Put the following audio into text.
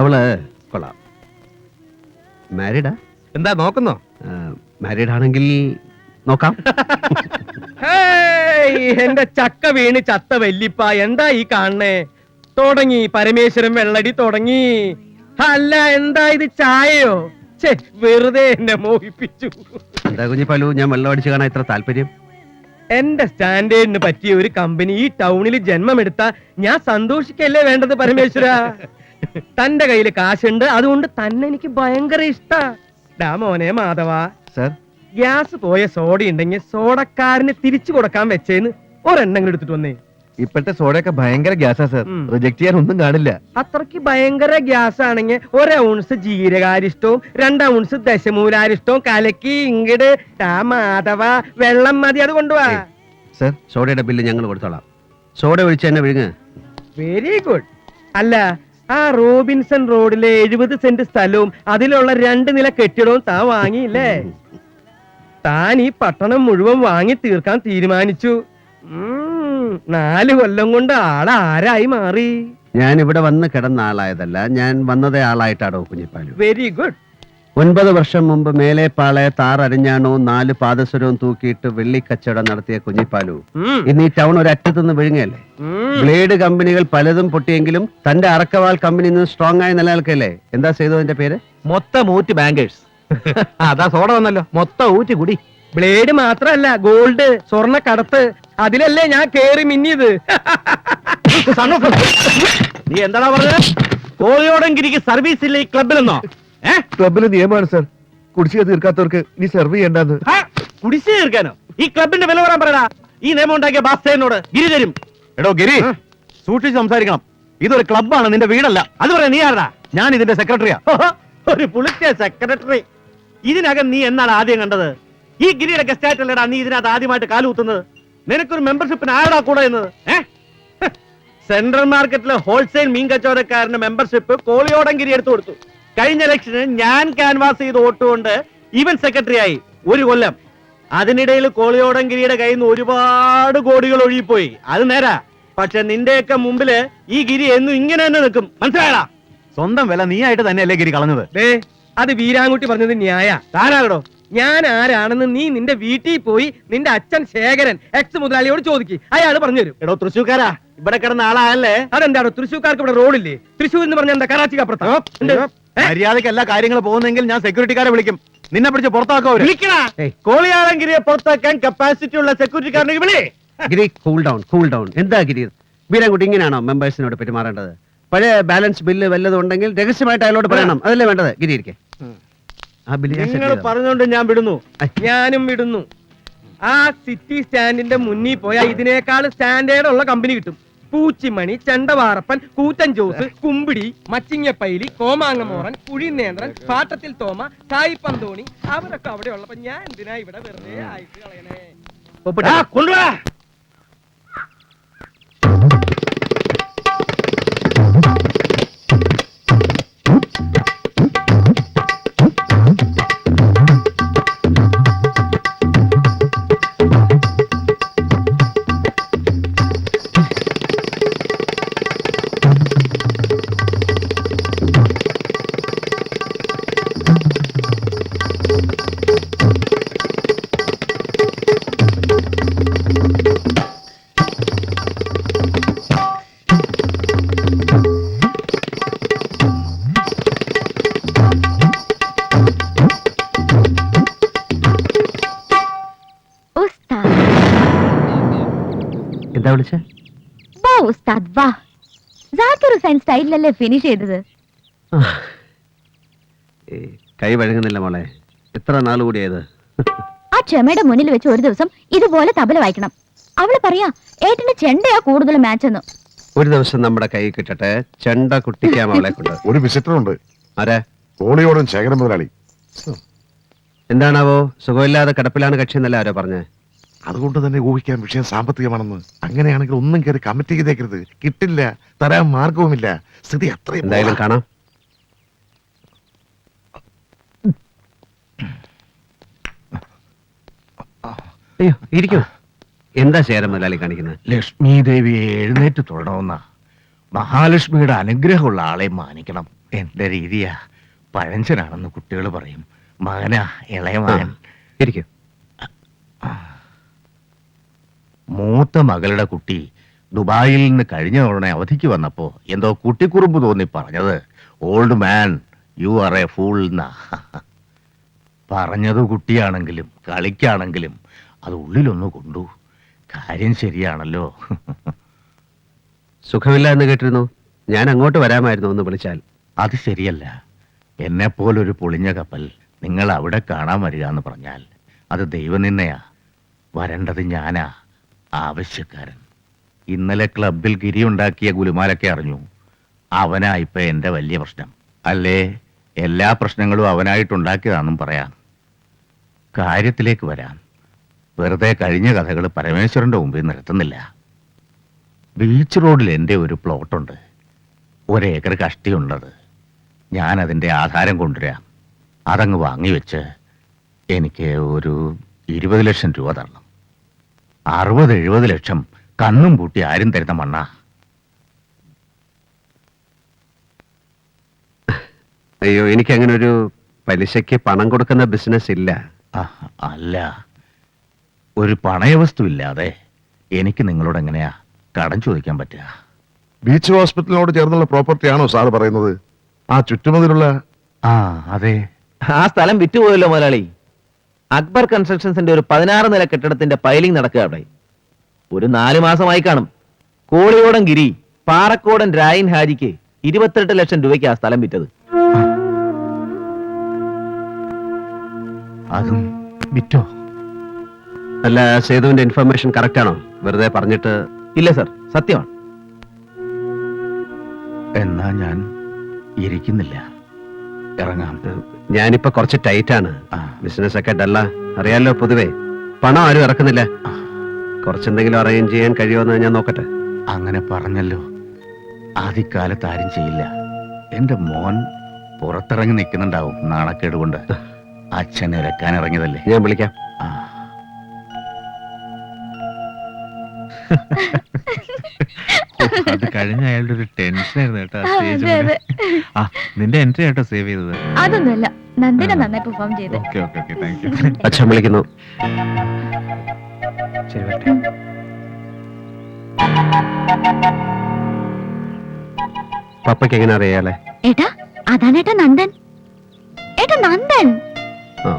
അവൾ കൊള്ളാം. മാരീഡാ എന്താ നോക്കുന്നോ? മാരീഡ് ആണെങ്കിൽ നോക്കാം. എന്റെ ചക്ക വീണ് ചത്ത വല്യപ്പ എന്താ ഈ കാണണേ തുടങ്ങി പരമേശ്വരൻ വെള്ളടി തുടങ്ങി. അല്ല എന്താ ഇത് ചായയോ? വെറുതെ എന്നെ മോഹിപ്പിച്ചു. എന്താ കുഞ്ഞി പലു ഞാൻ വെള്ളം അടിച്ചു കാണാൻ ഇത്ര താല്പര്യം? എന്റെ സ്റ്റാൻഡേർഡിന് പറ്റിയ ഒരു കമ്പനി ഈ ടൗണിൽ ജന്മമെടുത്ത ഞാൻ സന്തോഷിക്കല്ലേ വേണ്ടത് പരമേശ്വര? തന്റെ കയ്യിൽ കാശുണ്ട് അതുകൊണ്ട് തന്നെ എനിക്ക് ഭയങ്കര ഇഷ്ട. മോനെ മാധവ സർ. ഗ്യാസ് പോയ സോഡ ഉണ്ടെങ്കിൽ സോഡക്കാരന് തിരിച്ചു കൊടുക്കാൻ വെച്ചേന്ന് ഒരെണ്ണം എടുത്തിട്ട് വന്നേ. ഇപ്പോഴത്തെ സോഡയൊക്കെ ഭയങ്കര ഗ്യാസാ സർ. ഉം. റിജക്ട് ചെയ്യാൻ ഒന്നും കാണില്ല. അത്രയ്ക്ക് ഭയങ്കര ഗ്യാസ് ആണെങ്കിൽ ഒരൗൺസ് ഔൺസ് ജീരകാരിഷ്ടവും രണ്ട് ഔൺസ് ദശമൂലാരിഷ്ടവും കലക്കി ഇങ്ങട് ടാ മാധവ വെള്ളം മതി അത് കൊണ്ടുപോവാ സർ സോഡയുടെ ബില്ല് ഞങ്ങൾ കൊടുത്തോളാം. സോഡ ഒഴിച്ച് തന്നെ വിഴുങ്ങ്. വെരി ഗുഡ് അല്ല ആ റോബിൻസൺ റോഡിലെ എഴുപത് സെന്റ് സ്ഥലവും അതിലുള്ള രണ്ട് നില കെട്ടിടവും താൻ വാങ്ങിയില്ലേ? താൻ ഈ പട്ടണം മുഴുവൻ വാങ്ങി തീർക്കാൻ തീരുമാനിച്ചു. ഉം, നാല് കൊല്ലം കൊണ്ട് ആളാരായി മാറി? ഞാൻ ഇവിടെ വന്ന് കിടന്ന ആളായതല്ല ഞാൻ വന്നതേ ആളായിട്ടാടോ കുഞ്ഞിപ്പാലു വെരി ഗുഡ്. ഒൻപത് വർഷം മുമ്പ് മേലെപ്പാളെ താറരിഞ്ഞാണോ നാല് പാദസരവും തൂക്കിയിട്ട് വെള്ളിക്കച്ചവടം നടത്തിയ കുഞ്ഞിപ്പാലു. ഇന്ന് ഈ ടൗൺ ഒരു അറ്റത്തുനിന്ന് വിഴുങ്ങല്ലേ ബ്ലേഡ് കമ്പനികൾ പലതും പൊട്ടിയെങ്കിലും തന്റെ അറക്കവാൾ കമ്പനി ഇന്ന് സ്ട്രോങ് ആയി നിലനിൽക്കല്ലേ? എന്താ ചെയ്തതിന്റെ പേര്? മൊത്തം ഊറ്റ് ബാങ്കേഴ്സ്. അതാ സോഡ വന്നല്ലോ. മൊത്തം ഊറ്റ് കുടി. ബ്ലേഡ് മാത്രല്ല ഗോൾഡ് സ്വർണ കടത്ത് അതിലല്ലേ ഞാൻ കേറി മിന്നിയത്. നീ എന്താടാ പറഞ്ഞത്? കോളിയോടെങ്കിരിക്ക് സർവീസ് ഇല്ല ഈ ക്ലബിലെന്നോ ക്ലബിലെ നിയമമാണ് സർ. കുടിശ്ശിക തീർക്കാത്തവർക്ക് ഇനി സെർവ് ചെയ്യേണ്ടെന്ന് കുടിശ്ശിക തീർക്കാനോ? ഈ ക്ലബിന്റെ വില പറയാൻ പറയടാ. ഈ നിയമം ഉണ്ടാക്കിയ ബാസ്തേനോട് ഗിരി തരും. എടോ ഗിരി സൂക്ഷിച്ച് സംസാരിക്കണം. ഇതൊരു ക്ലബാണ് നിന്റെ വീടല്ല. അത് പറയാ നീ ആരടാ? ഞാൻ ഇതിന്റെ സെക്രട്ടറിയാ. ഒരു പുളിച്ച സെക്രട്ടറി. ഇതിനകം നീ എന്നാണ് ആദ്യം കണ്ടത്? ഈ ഗിരിയുടെ ഗസ്റ്റ് ആയിട്ടല്ലടാ നീ ഇതിനകത്ത് ആദ്യമായിട്ട് കാലുകുത്തുന്നത് നിനക്കൊരു മെമ്പർഷിപ്പിന് ആരടാ കൂടെ എന്നത്? സെൻട്രൽ മാർക്കറ്റിലെ ഹോൾസെയിൽ മീൻ കച്ചവടക്കാരന്റെ മെമ്പർഷിപ്പ് കോളിയോടങ്കിരി എടുത്തു കൊടുത്തു. കഴിഞ്ഞ ഇലക്ഷന് ഞാൻ ക്യാൻവാസ് ചെയ്ത് വോട്ടുകൊണ്ട് ഇവൻ സെക്രട്ടറി ആയി ഒരു കൊല്ലം. അതിനിടയിൽ കോളിയോടങ്കിരിയുടെ കയ്യിൽ നിന്ന് ഒരുപാട് കോടികൾ ഒഴുകിപ്പോയി. അത് നേരാ. പക്ഷെ നിന്റെയൊക്കെ മുമ്പിൽ ഈ ഗിരി എന്നും ഇങ്ങനെ തന്നെ നിൽക്കും. മനസ്സിലായടാ? സ്വന്തം വില നീ ആയിട്ട് തന്നെയല്ലേ ഗിരി കളഞ്ഞത്? ദേ അത് വീരാൻകുട്ടി പറഞ്ഞത് ന്യായ. താനാകടോ ഞാൻ ആരാണെന്ന് നീ നിന്റെ വീട്ടിൽ പോയി നിന്റെ അച്ഛൻ ശേഖരൻ എക്സ് മുതലാളിയോട് ചോദിക്കും. അയാൾ പറഞ്ഞുതരും. എടോ തൃശ്ശൂക്കാരാ ഇവിടെ കിടന്ന ആളായല്ലേ? അതെന്താണോ തൃശ്ശൂർക്കാർക്ക് ഇവിടെ റോഡില്ലേ തൃശ്ശൂർ എന്ന് പറഞ്ഞ എന്താ? കറാച്ചിക്ക് അപ്പുറത്താ? മര്യാദയ്ക്ക് എല്ലാ കാര്യങ്ങളും പോകുന്നെങ്കിൽ ഞാൻ സെക്യൂരിറ്റിക്കാരെ വിളിക്കും. നിന്നെ പിടിച്ച് പുറത്താക്കോ ഏയ്. കോളിയാളങ്കിരിയെ പുറത്താക്കാൻ കപ്പാസിറ്റി ഉള്ള സെക്യൂരിറ്റിക്കാരനെ വിളി. Giri cool down cool down എന്താ ഗിരി? വീരൻകുട്ടി ഇങ്ങനെയാണോ മെമ്പേഴ്സിനോട് പെരുമാറേണ്ടത്? പഴയ ബാലൻസ് ബില്ല് വല്ലതും ഉണ്ടെങ്കിൽ രഹസ്യമായിട്ട് അയാളോട് പറയണം. അതല്ലേ വേണ്ടത്? ഗിരി ഇരിക്കെ. ആ ബില്ല് ഞാൻ set നിങ്ങൾ. പറഞ്ഞുകൊണ്ട് ഞാൻ വിടുന്നു. ഞാനും വിടുന്നു. ആ സിറ്റി സ്റ്റാൻഡിന്റെ മുന്നിൽ പോയാൽ ഇതിനേക്കാൾ സ്റ്റാൻഡേർഡ് ഉള്ള കമ്പനി കിട്ടും. പൂച്ചിമണി ചെണ്ടവാറപ്പൻ കൂറ്റൻ ജോസ് കുമ്പിടി മച്ചിങ്ങപ്പൈലി കോമാങ്ങമോറൻ കുഴിനേന്ദ്രൻ പാട്ടത്തിൽ തോമ സായി പന്തോണി അവരൊക്കെ അവിടെ ഉള്ളപ്പോ ഞാൻ എന്തിനാ ഇവിടെ വെറുതെ ആയിട്ട് കളയണേ? കൊണ്ടുവാ! എന്താ വിളിച്ചേ? വാ ഉസ്താദ് വാ. ജാക്കിർ ഹുസൈൻ സ്റ്റൈലിലല്ലേ ഫിനിഷ് ചെയ്തത്? കൈ വഴങ്ങുന്നില്ല മോളെ. എത്ര നാൾ കൂടിയത് ആ ക്ഷമയുടെ മുന്നിൽ വെച്ച് ഒരു ദിവസം ഇതുപോലെ തബല വായിക്കണം. അവൾ പറയാ ഏട്ടന്റെ ചെണ്ടയാ കൂടുതൽ മാച്ച് എന്ന്. ഒരു ദിവസം നമ്മുടെ കൈ കിട്ടട്ടെ. ചെണ്ട കുട്ടിക്കാം അവളെ കൊണ്ട്. ഒരു വിസിറ്റർ ഉണ്ട് ആരാ? കോളിയോടും ശേഖരൻ മുതലാളി. എന്താണാവോ സുഖമില്ലാതെ കിടപ്പിലാണ് കക്ഷി എന്നല്ല ആരോ പറഞ്ഞേ? അതുകൊണ്ട് തന്നെ ഊഹിക്കാൻ വിഷയം സാമ്പത്തികമാണെന്ന്. അങ്ങനെയാണെങ്കിൽ ഒന്നും കയറി കമ്മിറ്റി ചെയ്തേക്കരുത്. കിട്ടില്ല തരാൻ മാർഗവുമില്ല. സ്ഥിതി അത്രയും എന്തായാലും കാണാം. അയ്യോ ഇരിക്കൂ. എന്താ ശേരം മുതലാളി കാണിക്കുന്നത്? ലക്ഷ്മി ദേവിയെ എഴുന്നേറ്റ് തൊഴണമെന്ന. മഹാലക്ഷ്മിയുടെ അനുഗ്രഹമുള്ള ആളെ മാനിക്കണം. എന്റെ രീതിയാ. പഴഞ്ചനാണെന്ന് കുട്ടികൾ പറയും. മകനാ ഇളയമാൻ. ഇരിക്കും. മൂത്ത മകളുടെ കുട്ടി ദുബായിൽ നിന്ന് കഴിഞ്ഞ തവണ അവധിക്ക് വന്നപ്പോ എന്തോ കുട്ടിക്കുറുമ്പ് തോന്നി പറഞ്ഞത്. Old man you are a fool എന്നാ പറഞ്ഞത് കുട്ടിയാണെങ്കിലും കളിക്കാണെങ്കിലും അത് ഉള്ളിലൊന്ന് കൊണ്ടു. കാര്യം ശരിയാണല്ലോ. സുഖമില്ല എന്ന് കേട്ടിരുന്നു. ഞാൻ അങ്ങോട്ട് വരാമായിരുന്നു ഒന്ന് വിളിച്ചാൽ. അത് ശരിയല്ല. എന്നെ പോലൊരു പൊളിഞ്ഞ കപ്പൽ നിങ്ങൾ അവിടെ കാണാൻ വരിക എന്ന് പറഞ്ഞാൽ അത് ദൈവനിന്നയാ വരേണ്ടത് ഞാനാ. ആവശ്യക്കാരൻ. ഇന്നലെ ക്ലബിൽ ഗിരി ഉണ്ടാക്കിയ ഗുലുമാലൊക്കെ അറിഞ്ഞു. അവനാ ഇപ്പൊ എന്റെ വലിയ പ്രശ്നം. അല്ലേ? എല്ലാ പ്രശ്നങ്ങളും അവനായിട്ടുണ്ടാക്കിയതാണെന്നും പറയാം. കാര്യത്തിലേക്ക് വരാം. വെറുതെ കഴിഞ്ഞ കഥകൾ പരമേശ്വരന്റെ മുമ്പിൽ നിർത്തുന്നില്ല ബീച്ച് റോഡിൽ എന്റെ ഒരു പ്ലോട്ടുണ്ട്. ഒരേക്കർ കഷ്ടിയുള്ളത്. ഞാൻ അതിന്റെ ആധാരം കൊണ്ടുവരാം. അതങ്ങ് വാങ്ങിവെച്ച് എനിക്ക് ഒരു ഇരുപത് ലക്ഷം രൂപ തരണം. അറുപത് എഴുപത് ലക്ഷം കണ്ണും പൂട്ടി ആരും തരുന്ന മണ്ണ. അയ്യോ എനിക്ക് അങ്ങനെ ഒരു പലിശയ്ക്ക് പണം കൊടുക്കുന്ന ബിസിനസ് ഇല്ല. അല്ല. ഒരു പണയവസ്തു ഇല്ലാതെ എനിക്ക് നിങ്ങളോട് എങ്ങനെയാ കടം ചോദിക്കാൻ പറ്റുക? ബീച്ച് ഹോസ്പിറ്റലിനോട് ചേർന്നുള്ള പ്രോപ്പർട്ടി ആണോ സാർ പറയുന്നത്? ആ ചുറ്റുമതിലുള്ള ആ അതെ. ആ സ്ഥലം വിറ്റുപോയല്ലോ മുതലാളി. അക്ബർ കൺസ്ട്രക്ഷൻസിന്റെ ഒരു പതിനാറ് നില കെട്ടിടത്തിന്റെ പൈലിംഗ് നടക്കുക അവിടെ. ഒരു നാല് മാസമായി കാണും. കോളിയോടൻ ഗിരി പാറക്കോടൻ രായൻ ഹാജിക്ക് ഇരുപത്തെട്ട് ലക്ഷം രൂപയ്ക്ക് ആ സ്ഥലം വിറ്റത്. അതും വിറ്റോ? അല്ല സേതുവിന്റെ ഇൻഫർമേഷൻ കറക്റ്റ് ആണോ? വെറുതെ പറഞ്ഞിട്ട് ഇല്ല സർ സത്യമാണ്. എന്നാ ഞാൻ ഇരിക്കുന്നില്ല. ഇറങ്ങാം. ഞാനിപ്പോ കുറച്ച് ടൈറ്റ് ആണ് ബിസിനസ് ഒക്കെ ഡല്ല. അറിയാലോ പൊതുവേ. പണം ആരും ഇറക്കുന്നില്ല. കുറച്ചെന്തെങ്കിലും അറേഞ്ച് ചെയ്യാൻ കഴിയുമെന്ന് ഞാൻ നോക്കട്ടെ. അങ്ങനെ പറഞ്ഞല്ലോ. ആദ്യകാലത്ത് ആരും ചെയ്യില്ല. എന്റെ മോൻ പുറത്തിറങ്ങി നിൽക്കുന്നുണ്ടാവും നാണക്കേട് കൊണ്ട് അച്ഛൻ ഇറക്കാൻ ഇറങ്ങിയതല്ലേ? ഞാൻ വിളിക്കാം. ആ. കഴിഞ്ഞ അയാളുടെ ഒരു ടെൻഷൻ ആയിരുന്നു കേട്ടോ ആ, സ്റ്റേജ് അതെ, അതെ. ആ നിന്റെ എൻട്രി ആട്ടോ സേവ് ചെയ്തത്. അതൊന്നുമല്ല നന്ദിനെ നന്നായി പെർഫോം ചെയ്തു. Okay okay okay thank you അച്ഛൻ വിളിക്കുന്നു. ശരി വരട്ടെ. പപ്പയ്ക്ക് എങ്ങനെ അറിയാലേ ഏട്ടാ അതാണ് ഏട്ടാ നന്ദൻ. ഏട്ടാ നന്ദൻ. ആ.